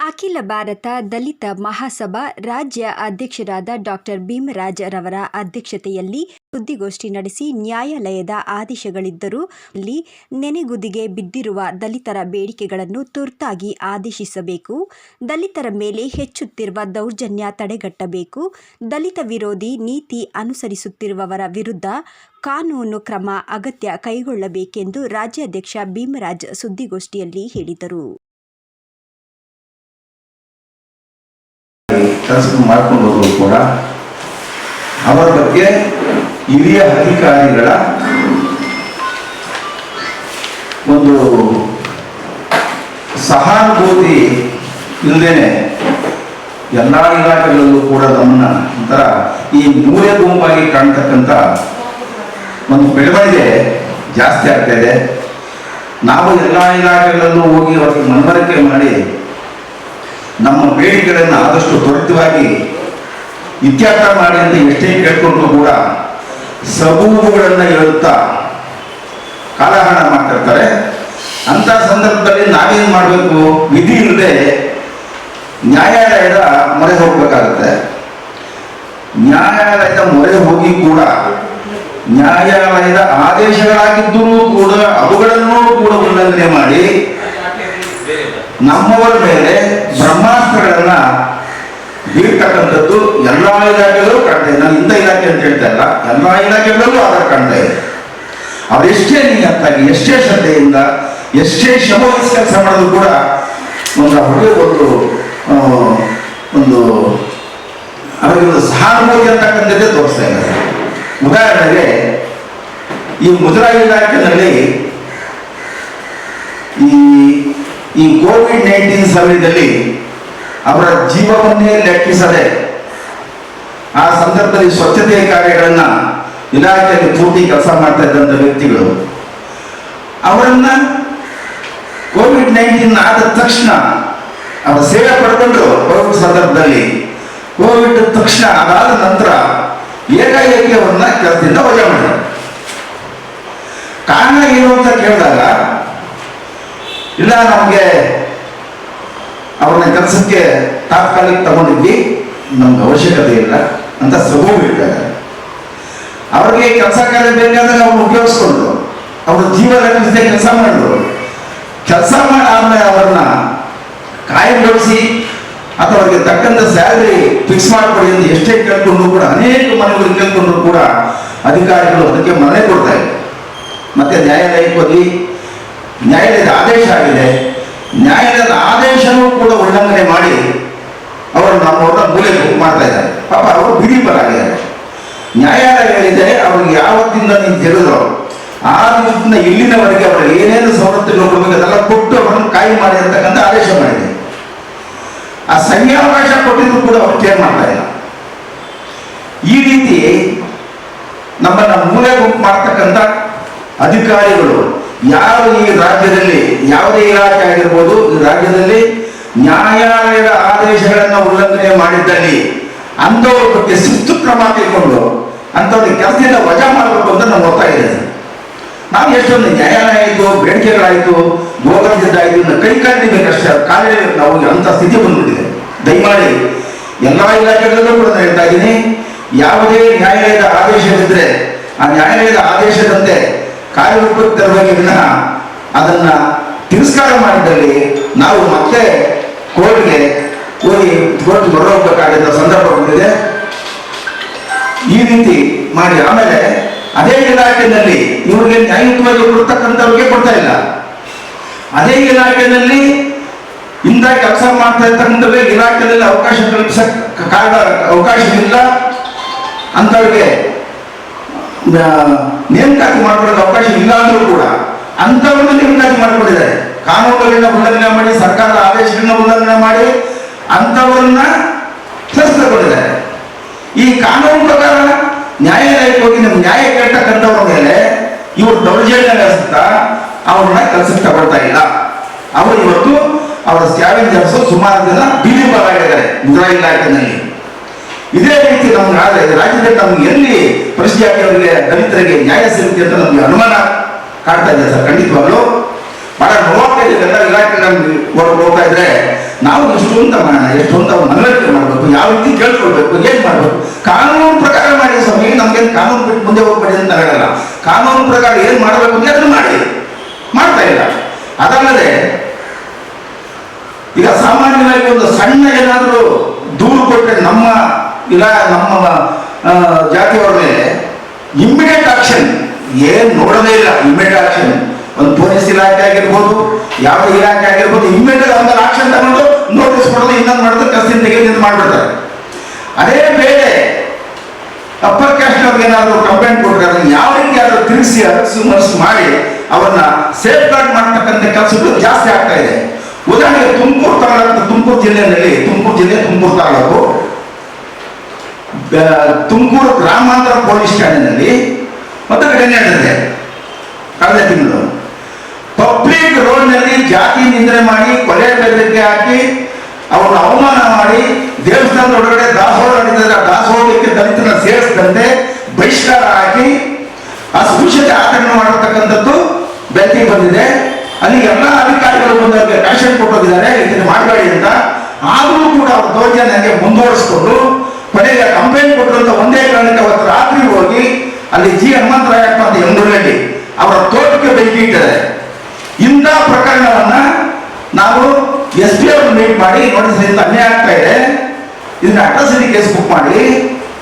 ಅಖಿಲ ಭಾರತ ದಲಿತ ಮಹಾಸಭಾ ರಾಜ್ಯ ಅಧ್ಯಕ್ಷರಾದ ಡಾಕ್ಟರ್ ಭೀಮರಾಜ್ ರವರ ಅಧ್ಯಕ್ಷತೆಯಲ್ಲಿ ಸುದ್ದಿಗೋಷ್ಠಿ ನಡೆಸಿ ನ್ಯಾಯಾಲಯದ ಆದೇಶಗಳಿದ್ದರೂ ಅಲ್ಲಿ ನೆನೆಗುದಿಗೆ ಬಿದ್ದಿರುವ ದಲಿತರ ಬೇಡಿಕೆಗಳನ್ನು ತುರ್ತಾಗಿ ಆದೇಶಿಸಬೇಕು, ದಲಿತರ ಮೇಲೆ ಹೆಚ್ಚುತ್ತಿರುವ ದೌರ್ಜನ್ಯ ತಡೆಗಟ್ಟಬೇಕು, ದಲಿತ ವಿರೋಧಿ ನೀತಿ ಅನುಸರಿಸುತ್ತಿರುವವರ ವಿರುದ್ಧ ಕಾನೂನು ಕ್ರಮ ಅಗತ್ಯ ಕೈಗೊಳ್ಳಬೇಕೆಂದು ರಾಜ್ಯಾಧ್ಯಕ್ಷ ಭೀಮರಾಜ್ ಸುದ್ದಿಗೋಷ್ಠಿಯಲ್ಲಿ ಹೇಳಿದರು. ಕೆಲಸ ಮಾಡ್ಕೊಂಡು ಹೋದ್ರು ಕೂಡ, ಅವರ ಬಗ್ಗೆ ಹಿರಿಯ ಅಧಿಕಾರಿಗಳ ಒಂದು ಸಹಾನುಭೂತಿ ಇಲ್ಲದೇನೆ ಎಲ್ಲ ಇಲಾಖೆಗಳಲ್ಲೂ ಕೂಡ ನಮ್ಮನ್ನ ಒಂಥರ ಈ ಮೂಲೆ ಗುಂಪಾಗಿ ಕಾಣ್ತಕ್ಕಂಥ ಒಂದು ಬೆಳವಣಿಗೆ ಜಾಸ್ತಿ ಆಗ್ತಾ ಇದೆ. ನಾವು ಎಲ್ಲ ಇಲಾಖೆಗಳಲ್ಲೂ ಹೋಗಿ ಅವ್ರಿಗೆ ಮನವರಿಕೆ ಮಾಡಿ ನಮ್ಮ ಬೇಡಿಕೆಗಳನ್ನು ಆದಷ್ಟು ತ್ವರಿತವಾಗಿ ಇತ್ಯರ್ಥ ಮಾಡಿ ಅಂತ ಎಷ್ಟೇ ಕೇಳ್ಕೊಂಡು ಕೂಡ ಸಬೂಬುಗಳನ್ನು ಹೇಳುತ್ತಾ ಕಾಲಹರಣ ಮಾಡ್ತಿರ್ತಾರೆ. ಅಂತ ಸಂದರ್ಭದಲ್ಲಿ ನಾವೇನು ಮಾಡಬೇಕು? ವಿಧಿ ಇಲ್ಲದೆ ನ್ಯಾಯಾಲಯದ ಮೊರೆ ಹೋಗ್ಬೇಕಾಗತ್ತೆ. ನ್ಯಾಯಾಲಯದ ಮೊರೆ ಹೋಗಿ ಕೂಡ ನ್ಯಾಯಾಲಯದ ಆದೇಶಗಳಾಗಿದ್ದರೂ ಕೂಡ ಅವುಗಳನ್ನು ಕೂಡ ಉಲ್ಲಂಘನೆ ಮಾಡಿ ನಮ್ಮವರ ಮೇಲೆ ಬ್ರಹ್ಮಾಸ್ತ್ರಗಳನ್ನ ಬೀಳ್ತಕ್ಕಂಥದ್ದು ಎಲ್ಲಾ ಇಲಾಖೆಗಳು ಇದೆ ನಾನು ಇಂಥ ಇಲಾಖೆ ಅಂತ ಹೇಳ್ತಾ ಇಲ್ಲ. ಎಲ್ಲಾ ಇಲಾಖೆಗಳಲ್ಲೂ ಆಧಾರ್ ಕಾಣ್ತಾ ಇದೆ. ಅವರೆಷ್ಟೇ ನಿಯತ್ತಾಗಿ ಎಷ್ಟೇ ಶ್ರದ್ಧೆಯಿಂದ, ಎಷ್ಟೇ ಶ್ರಮ ಕೆಲಸ ಮಾಡೋದು ಕೂಡ ಒಂದು ಅವರಿಗೆ ಒಂದು ಒಂದು ಅವರಿಗೆ ಒಂದು ಸಹಾನುಭೂತಿ ಅಂತಕ್ಕಂಥದ್ದೇ ತೋರಿಸ್ತಾ ಇದ್ದಾರೆ ಉದಾಹರಣೆಗೆ, ಈ ಮುದ್ರಾ ಇಲಾಖೆಯಲ್ಲಿ ಈ ಈ ಕೋವಿಡ್ ನೈನ್ಟೀನ್ ಸಮಯದಲ್ಲಿ ಅವರ ಜೀವವನ್ನೇ ಲೆಕ್ಕಿಸದೆ ಆ ಸಂದರ್ಭದಲ್ಲಿ ಸ್ವಚ್ಛತೆಯ ಕಾರ್ಯಗಳನ್ನ ಇಲಾಖೆಯಲ್ಲಿ ಪೂರ್ತಿ ಕೆಲಸ ಮಾಡ್ತಾ ಇದ್ದಂಥ ವ್ಯಕ್ತಿಗಳು. ಅವರನ್ನ ಕೋವಿಡ್ ನೈನ್ಟೀನ್ ಆದ ತಕ್ಷಣ ಅವರ ಸೇವೆ ಪಡ್ಕೊಂಡ್ರು ಕೋವಿಡ್ ಸಂದರ್ಭದಲ್ಲಿ ಕೋವಿಡ್ ತಕ್ಷಣ ಅದಾದ ನಂತರ ಏಕಾಏಕಿ ಅವರನ್ನ ಕೆಲಸದಿಂದ ವಜಾ ಮಾಡಿದ್ರು ಕಾರಣ ಏನು ಅಂತ ಕೇಳಿದಾಗ, ಇಲ್ಲ ನಮಗೆ ಅವ್ರನ್ನ ಕೆಲಸಕ್ಕೆ ತಾತ್ಕಾಲಿಕ ತಗೊಂಡಿದ್ವಿ. ನಮ್ಗೆ ಅವಶ್ಯಕತೆ ಇಲ್ಲ. ಅಂತ ಸಬೂ ಹೇಳ್ತಾರೆ ಅವ್ರಿಗೆ ಕೆಲಸ ಕಾರ್ಯ ಬೇಕಾದಾಗ ಅವ್ರು ಉಪಯೋಗಿಸ್ಕೊಂಡ್ರು ಅವ್ರ ಜೀವ ರಕ್ಷಿಸದೆ ಕೆಲಸ ಮಾಡಿದ್ರು. ಕೆಲಸ ಮಾಡಿ ಆದ್ಮೇಲೆ ಅವ್ರನ್ನ ಕಾಯಂಗೊಳಿಸಿ, ಅಥವಾ ಅವ್ರಿಗೆ ತಕ್ಕಂತ ಸ್ಯಾಲರಿ ಫಿಕ್ಸ್ ಮಾಡಿಕೊಡಿ ಅಂತ ಎಷ್ಟೇ ಕೇಳ್ಕೊಂಡ್ರು ಕೂಡ, ಅನೇಕ ಮನೆಗಳು ಕೇಳ್ಕೊಂಡ್ರು ಕೂಡ ಅಧಿಕಾರಿಗಳು ಅದಕ್ಕೆ ಮನೆ ಕೊಡ್ತಾ ಇದ್ದಾರೆ ಮತ್ತೆ ನ್ಯಾಯಾಲಯಕ್ಕೆ ಹೋಗಿ ನ್ಯಾಯಾಲಯದ ಆದೇಶ ಆಗಿದೆ. ನ್ಯಾಯಾಲಯದ ಆದೇಶನೂ ಕೂಡ ಉಲ್ಲಂಘನೆ ಮಾಡಿ ಅವರು ನಮ್ಮವ್ರನ್ನ ಮೂಲೆ ಮಾಡ್ತಾ ಇದ್ದಾರೆ. ಪಾಪ ಅವರು ಬಿಡಿಪರಾಗಿದ್ದಾರೆ. ನ್ಯಾಯಾಲಯ ಹೇಳಿದೆ ಅವ್ರಿಗೆ ಯಾವತ್ತಿಂದ ನೀವು ತೆಗೆದ್ರು ಆ ದಿನದಿಂದ ಇಲ್ಲಿನವರೆಗೆ ಅವರು ಏನೇನು ಸವಲತ್ತುಗಳು ಕೊಡಬೇಕು ಅದೆಲ್ಲ ಕೊಟ್ಟು ಅವರನ್ನು ಕಾಯಿ ಮಾಡಿ ಅಂತಕ್ಕಂಥ ಆದೇಶ ಮಾಡಿದೆ. ಆ ಸಂಘಾವಕಾಶ ಕೊಟ್ಟಿದ್ರು ಕೂಡ ಅವ್ರು ಕೇರ್ ಮಾಡ್ತಾ ಇಲ್ಲ. ಈ ರೀತಿ ನಮ್ಮನ್ನ ಮೂಲೆ ಗುಂಪು ಮಾಡ್ತಕ್ಕಂಥ ಅಧಿಕಾರಿಗಳು ಯಾರು ಈ ರಾಜ್ಯದಲ್ಲಿ ಯಾವುದೇ ಇಲಾಖೆ ಆಗಿರ್ಬೋದು, ಈ ರಾಜ್ಯದಲ್ಲಿ ನ್ಯಾಯಾಲಯದ ಆದೇಶಗಳನ್ನು ಉಲ್ಲಂಘನೆ ಮಾಡಿದ್ದಲ್ಲಿ ಅಂಥವ್ರ ಬಗ್ಗೆ ಶಿಸ್ತು ಕ್ರಮ ಕೈಗೊಂಡು ಅಂಥವ್ರಿಗೆ ಕೆಲಸದಿಂದ ವಜಾ ಮಾಡಬೇಕು ಅಂತ ನಾವು ಓದ್ತಾ ಇದೆ. ನಾವು ಎಷ್ಟೊಂದು ನ್ಯಾಯಾಲಯ ಆಯಿತು, ಬೇಡಿಕೆಗಳಾಯಿತು ಗೋಗಂಜದ್ದಾಯಿತು ಇನ್ನು ಕೈ ಕಾಲೇ ನಾವು ಅಂಥ ಸ್ಥಿತಿ ಬಂದ್ಬಿಟ್ಟಿದೆ. ದಯಮಾಡಿ ಎಲ್ಲ ಇಲಾಖೆಗಳಲ್ಲೂ ಕೂಡ ಹೇಳ್ತಾ ಇದ್ದೀನಿ, ಯಾವುದೇ ನ್ಯಾಯಾಲಯದ ಆದೇಶವಿದ್ರೆ, ಆ ನ್ಯಾಯಾಲಯದ ಆದೇಶದಂತೆ ಕಾರ್ಯರೂಪಕ್ಕೆ ತರಬೇಕೆ ಅದನ್ನ ತಿರಸ್ಕಾರ ಮಾಡಿದಲ್ಲಿ ನಾವು ಮತ್ತೆ ಕೋರ್ಟ್ಗೆ ಹೋಗಿ ಕೋರ್ಟ್ ಹೊರಹೋಗ್ಬೇಕಾಗಿದ್ದ ಸಂದರ್ಭ ಬಂದಿದೆ. ಈ ರೀತಿ ಮಾಡಿ ಆಮೇಲೆ ಅದೇ ಇಲಾಖೆಯಲ್ಲಿ ಇವರಿಗೆ ನ್ಯಾಯಯುತವಾಗಿ ಕೊಡ್ತಕ್ಕಂಥವ್ರಿಗೆ ಕೊಡ್ತಾ ಇಲ್ಲ. ಅದೇ ಇಲಾಖೆಯಲ್ಲಿ ಇಂಥ ಕೆಲಸ ಮಾಡ್ತಾ ಇರ್ತಕ್ಕಂಥವ್ರಿಗೆ ಇಲಾಖೆಯಲ್ಲಿ ಅವಕಾಶ ಕಲ್ಪಿಸಕ್ ಕಾರಣ ಅವಕಾಶವಿಲ್ಲ. ಅಂತವ್ರಿಗೆ ನೇಮಕಾತಿ ಮಾಡ್ಕೊಳ್ಳೋಕೆ ಅವಕಾಶ ಇಲ್ಲ ಅಂದ್ರೂ ಕೂಡ ಅಂಥವ್ರನ್ನ ನೇಮಕಾತಿ ಮಾಡಿಕೊಂಡಿದ್ದಾರೆ. ಕಾನೂನುಗಳನ್ನ ಉಲ್ಲಂಘನೆ ಮಾಡಿ, ಸರ್ಕಾರದ ಆದೇಶಗಳನ್ನ ಉಲ್ಲಂಘನೆ ಮಾಡಿ ಅಂತವರನ್ನ ಕೆಲಸ ತಗೊಂಡಿದ್ದಾರೆ ಈ ಕಾನೂನು ಪ್ರಕಾರ ನ್ಯಾಯಾಲಯಕ್ಕೆ ಹೋಗಿ ನಮ್ಮ ನ್ಯಾಯ ಕೇಳ್ತಕ್ಕಂಥವ್ರ ಮೇಲೆ ಇವರು ದೌರ್ಜನ್ಯ ನಡೆಸುತ್ತಾ ಅವ್ರನ್ನ ಕೆಲಸಕ್ಕೆ ತಗೊಳ್ತಾ ಇಲ್ಲ. ಅವರು ಇವತ್ತು ಅವರ ಸ್ಕ್ಯಾವೆಂಜರ್ಸ್ ಸುಮಾರು ಜನ ಬೀದಿ ಬಲಾಗಿದ್ದಾರೆ ಮುದ್ರಾ ಇಲಾಖೆಯಲ್ಲಿ. ಇದೇ ರೀತಿ ಈ ರಾಜ್ಯದಲ್ಲಿ ನಮ್ಗೆ ಎಲ್ಲಿ ಪರಿಸ್ಥಿತಿ ಅವರಿಗೆ ದಲಿತರಿಗೆ ನ್ಯಾಯ ಸಿಗುತ್ತೆ ಅಂತ ನಮ್ಗೆ ಅನುಮಾನ ಕಾಡ್ತಾ ಇದೆ ಸರ್, ಖಂಡಿತವಾಗ್ಲೂ. ಬಹಳ ನೋವಾಗ್ತಾ ಇದೆ ಎಲ್ಲ ಇಲಾಖೆ ನಮ್ಗೆ ಹೋಗ್ತಾ ಇದ್ರೆ ನಾವು ಎಷ್ಟು ಅಂತ ಮಾಡೋಣ ಎಷ್ಟು ಅಂತ ಅವ್ರು ಮನವರಿಕೆ ಮಾಡಬೇಕು, ಯಾವ ರೀತಿ ಕೇಳ್ಕೊಳ್ಬೇಕು, ಏನ್ ಮಾಡ್ಬೇಕು? ಕಾನೂನು ಪ್ರಕಾರ ಮಾಡಿ ಸ್ವಾಮಿ ನಮ್ಗೆ ಕಾನೂನು ಬಿಟ್ಟು ಮುಂದೆ ಹೋಗ್ಬೇಡಿ ಅಂತ ಹೇಳಲ್ಲ. ಕಾನೂನು ಪ್ರಕಾರ ಏನ್ ಮಾಡಬೇಕು ಅಂತ ಅದನ್ನ ಮಾಡಿ. ಮಾಡ್ತಾ ಇಲ್ಲ. ಅದಲ್ಲದೆ, ಈಗ ಸಾಮಾನ್ಯವಾಗಿ ಒಂದು ಸಣ್ಣ ಏನಾದರೂ ದೂರು ಕೊಟ್ಟರೆ ನಮ್ಮ ಇಲ್ಲ, ನಮ್ಮ ಜಾತಿಯವರ ಮೇಲೆ ಇಮ್ಮಿಡಿಯೇಟ್ ಆಕ್ಷನ್ ಏನು ನೋಡೋದೇ ಇಲ್ಲ ಇಮ್ಮಿಡಿಯೇಟ್ ಆಕ್ಷನ್ ಒಂದು ಪೊಲೀಸ್ ಇಲಾಖೆ ಆಗಿರ್ಬೋದು, ಯಾವ ಇಲಾಖೆ ಆಗಿರ್ಬೋದು ಇಮ್ಮಿಡಿಯೇಟ್ ಒಂದು ಆಕ್ಷನ್ ತಗೊಂಡು ನೋಟಿಸ್ ಕೊಡೋದು, ಇನ್ನೊಂದು ಮಾಡಿದ್ರೆ ಕಸಿನ ತೆಗೆದು ಮಾಡ್ಬಿಡ್ತಾರೆ. ಅದೇ ಬೇರೆ ಅಪ್ಪರ್ ಕ್ಯಾಸ್ಟ್ ಅವ್ರಿಗೆ ಏನಾದ್ರು ಕಂಪ್ಲೇಂಟ್ ಕೊಟ್ಟರೆ ಯಾವ ರೀತಿ ಆದರೂ ತಿಳಿಸಿ ಮನಸ್ಸು ಮಾಡಿ, ಅವನ್ನ ಸೇಫ್ ಗಾರ್ಡ್ ಮಾಡ್ತಕ್ಕಂಥ ಕೆಲಸಗಳು ಜಾಸ್ತಿ ಆಗ್ತಾ ಇದೆ. ಉದಾಹರಣೆಗೆ ತುಮಕೂರು ತಾಲೂಕು ತುಮಕೂರು ಜಿಲ್ಲೆಯಲ್ಲಿ, ತುಮಕೂರು ಜಿಲ್ಲೆ, ತುಮಕೂರು ತಾಲೂಕು ತುಮಕೂರು ಗ್ರಾಮಾಂತರ ಪೊಲೀಸ್ ಠಾಣೆಯಲ್ಲಿ ಮತ್ತೆ ಘಟನೆ ನಡೆದಿದೆ. ಕಳೆದ ತಿಂಗಳು. ಪಬ್ಲಿಕ್ ರೋಡ್ನಲ್ಲಿ ಜಾತಿ ನಿಂದನೆ ಮಾಡಿ, ಕೊಲೆ ಬೆದರಿಕೆ ಹಾಕಿ, ಅವರನ್ನು ಅವಮಾನ ಮಾಡಿ, ದೇವಸ್ಥಾನದ ಒಳಗಡೆ ದಾಸೋಹ ನಡೀತಿದ್ರೆ ದಾಸೋಹಕ್ಕೆ ದಲಿತನ ಸೇರಿಸಿದಂತೆ ಬಹಿಷ್ಕಾರ ಹಾಕಿ, ಅಸ್ಪೃಶ್ಯತೆ ಆಚರಣೆ ಮಾಡತಕ್ಕಂಥದ್ದು ಬೆಳಕಿಗೆ ಬಂದಿದೆ. ಅಲ್ಲಿ ಎಲ್ಲ ಅಧಿಕಾರಿಗಳು ಬಂದು ಅವ್ರಿಗೆ ಫ್ಯಾಷನ್ ಕೊಟ್ಟೋಗಿದ್ದಾರೆ ಇದನ್ನು ಮಾಡಬೇಡಿ ಅಂತ. ಆದರೂ ಕೂಡ ಅವ್ರ ದೌರ್ಜನ್ಯಕ್ಕೆ ಮುಂದುವರಿಸಿಕೊಂಡು ಕೊನೆಗೆ ಕಂಪ್ಲೇಂಟ್ ಕೊಟ್ಟಿರುವಂತ ಒಂದೇ ಕಾರಣಕ್ಕೆ ಅವತ್ತು ರಾತ್ರಿ ಹೋಗಿ ಅಲ್ಲಿ ಜಿ ಹನುಮಂತರಾಯಪ್ಪ ಅಂತ ಎಂಗುರ್ಗಡ್ಡಿ ಅವರ ತೋಟಕ್ಕೆ ಬೆಂಕಿ ಇಟ್ಟಿದ್ದಾರೆ. ಇಂಥ ಪ್ರಕರಣವನ್ನ ನಾವು ಎಸ್ ಪಿ ಅವ್ರನ್ನ ಮೀಟ್ ಮಾಡಿ ನೋಟಿಸ್ ಇಂದ ಅನ್ಯಾಯ ಆಗ್ತಾ ಇದೆ. ಇದನ್ನ ಕೇಸ್ ಬುಕ್ ಮಾಡಿ,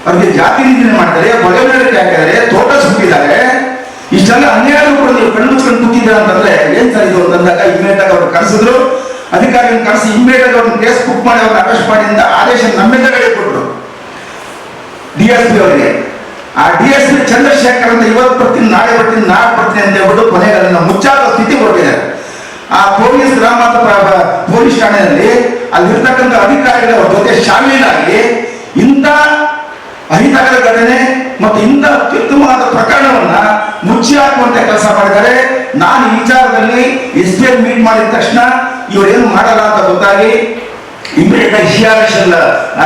ಅವರಿಗೆ ಜಾತಿ ನಿಂದನೆ ಮಾಡ್ತಾರೆ ಬೆದರಿಕೆ ಹಾಕಿದ್ದಾರೆ, ತೋಟ ಸುಟ್ಟಿದ್ದಾರೆ. ಇಷ್ಟೆಲ್ಲ ಅನ್ಯಾಯ ಕೂಡ ನೀವು ಕಣ್ಣು ಮುಚ್ಕೊಂಡು ಕೂತಿದ್ದೀರ ಅಂತಂದ್ರೆ ಏನ್ ಸರ್ ಇದು ಅಂತಂದಾಗ ಇಮ್ಮಿಡಿಯೇಟ್ ಆಗಿ ಅವ್ರು ಕರೆಸಿದ್ರು. ಅಧಿಕಾರಿಗಳನ್ನ ಕರೆಸಿ ಇಮ್ಮಿಡಿಯೇಟ್ ಆಗಿ ಅವ್ರನ್ನ ಕೇಸ್ ಬುಕ್ ಮಾಡಿ, ಅವ್ರನ್ನ ಅರೆಸ್ಟ್ ಮಾಡಿ ಆದೇಶ ನಮ್ಮಿಂದ ಕೊಟ್ಟರು ಡಿ ಅವರಿಗೆ. ಆ ಡಿ ಎಸ್ ಪಿ ಚಂದ್ರಶೇಖರ್ ಅಂತ ಇವತ್ತು ಬರ್ತೀನಿ, ನಾಳೆ ಬರ್ತೀನಿ ನಾಳೆ ಬರ್ತೀನಿ ಅಂತ ಹೇಳ್ಬಿಟ್ಟು ಕೊನೆಗಳನ್ನ ಮುಚ್ಚಾದ ಸ್ಥಿತಿ ಹೊರಗಿದೆ. ಆ ಪೊಲೀಸ್ ಪ್ರ- ಪೊಲೀಸ್ ಠಾಣೆಯಲ್ಲಿ ಅಲ್ಲಿರ್ತಕ್ಕಂಥ ಅಧಿಕಾರಿಗಳ ಜೊತೆ ಶಾಮೀಲಾಗಿ ಇಂಥ ಅಹಿತಕರ ಘಟನೆ ಮತ್ತು ಇಂಥ ಅತ್ಯುತ್ತಮವಾದ ಪ್ರಕರಣವನ್ನ ಮುಚ್ಚಿ ಹಾಕುವಂತೆ ಕೆಲಸ ಮಾಡಿದರೆ ನಾನು ಈ ವಿಚಾರದಲ್ಲಿ ಎಸ್ ಪಿ ಮೀಟ್ ಮಾಡಿದ ತಕ್ಷಣ ಇವರೇನು ಮಾಡಲ್ಲ ಅಂತ ಗೊತ್ತಾಗಿ ಇಮಿಡಿಯೇಟ್ ಆಗಿ ಸಿ ಆರ್ ಎಸ್ ಎಲ್ಲ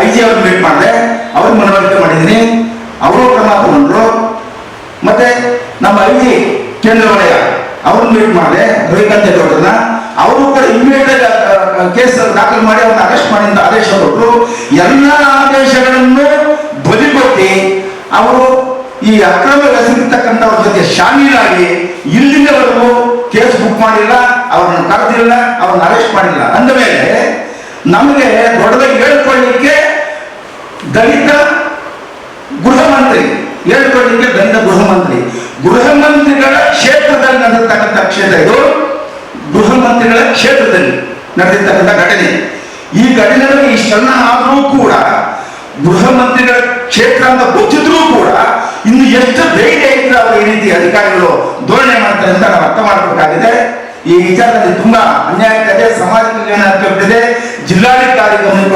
ಐ ಜಿ ಅವ್ರನ್ನ ಮೀಟ್ ಮಾಡಿದೆ. ಅವ್ರಿಗೆ ಮನವರಿಕೆ ಮಾಡಿದ್ದೀನಿ. ಅವರು ಕ್ರಮ ತಗೊಂಡ್ರು. ಮತ್ತೆ ನಮ್ಮ ಐ ಕೇಂದ್ರ ವಲಯ ಅವ್ರನ್ನ ಮೀಟ್ ಮಾಡಿದೆ ರವಿಕಾಂತ್ ಅವ್ರನ್ನ ಅವರು ಕೂಡ ಇಮಿಡಿಯೇಟ್ ಕೇಸ್ ದಾಖಲು ಮಾಡಿ ಅವ್ರನ್ನ ಅರೆಸ್ಟ್ ಮಾಡಿ ಅಂತ ಆದೇಶ ಕೊಟ್ಟರು ಎಲ್ಲ ಆದೇಶಗಳನ್ನು ಬದಿಗೊತ್ತಿ ಅವರು ಈ ಅಕ್ರಮ ಎಸಗಿರ್ತಕ್ಕಂಥವ್ರ ಜೊತೆ ಶಾಮೀಲಾಗಿ ಇಲ್ಲಿನವರೆಗೂ ಕೇಸ್ ಬುಕ್ ಮಾಡಿಲ್ಲ, ಅವ್ರನ್ನ ಕರೆದಿಲ್ಲ, ಅವ್ರನ್ನ ಅರೆಸ್ಟ್ ಮಾಡಿಲ್ಲ. ಅಂದ ಮೇಲೆ ನಮಗೆ ದೊಡ್ಡದಾಗಿ ಹೇಳ್ಕೊಳ್ಳಿಕ್ಕೆ ದಲಿತ ಗೃಹ ಮಂತ್ರಿ ಹೇಳ್ಕೊಳ್ಳಿಕ್ಕೆ ದಲಿತ ಗೃಹ ಮಂತ್ರಿ ಗೃಹ ಮಂತ್ರಿಗಳ ಕ್ಷೇತ್ರದಲ್ಲಿ ನಡೆದಿರ್ತಕ್ಕಂಥ ಕ್ಷೇತ್ರ ಇದು. ಗೃಹ ಮಂತ್ರಿಗಳ ಕ್ಷೇತ್ರದಲ್ಲಿ ನಡೆದಿರ್ತಕ್ಕಂಥ ಘಟನೆ. ಈ ಘಟನೆಗಳು ಈ ಸಣ್ಣ ಆದರೂ ಕೂಡ ಗೃಹ ಮಂತ್ರಿಗಳ ಕ್ಷೇತ್ರ ಅಂತ ಗೊತ್ತಿದ್ರೂ ಕೂಡ, ಇನ್ನು ಎಷ್ಟು ಧೈರ್ಯ ಇದ್ರೆ ಅವರು ಈ ರೀತಿ ಅಧಿಕಾರಿಗಳು ಧೋರಣೆ ಮಾಡ್ತಾರೆ ಅಂತ ನಾವು ಅರ್ಥ ಮಾಡಬೇಕಾಗಿದೆ ಈ ವಿಚಾರದಲ್ಲಿ ತುಂಬಾ ಅನ್ಯಾಯ ಆಗ್ತಾ ಇದೆ ಸಮಾಜ ಕಲ್ಯಾಣ ಕೊಟ್ಟಿದೆ ಜಿಲ್ಲಾಧಿಕಾರಿ ಗಮನ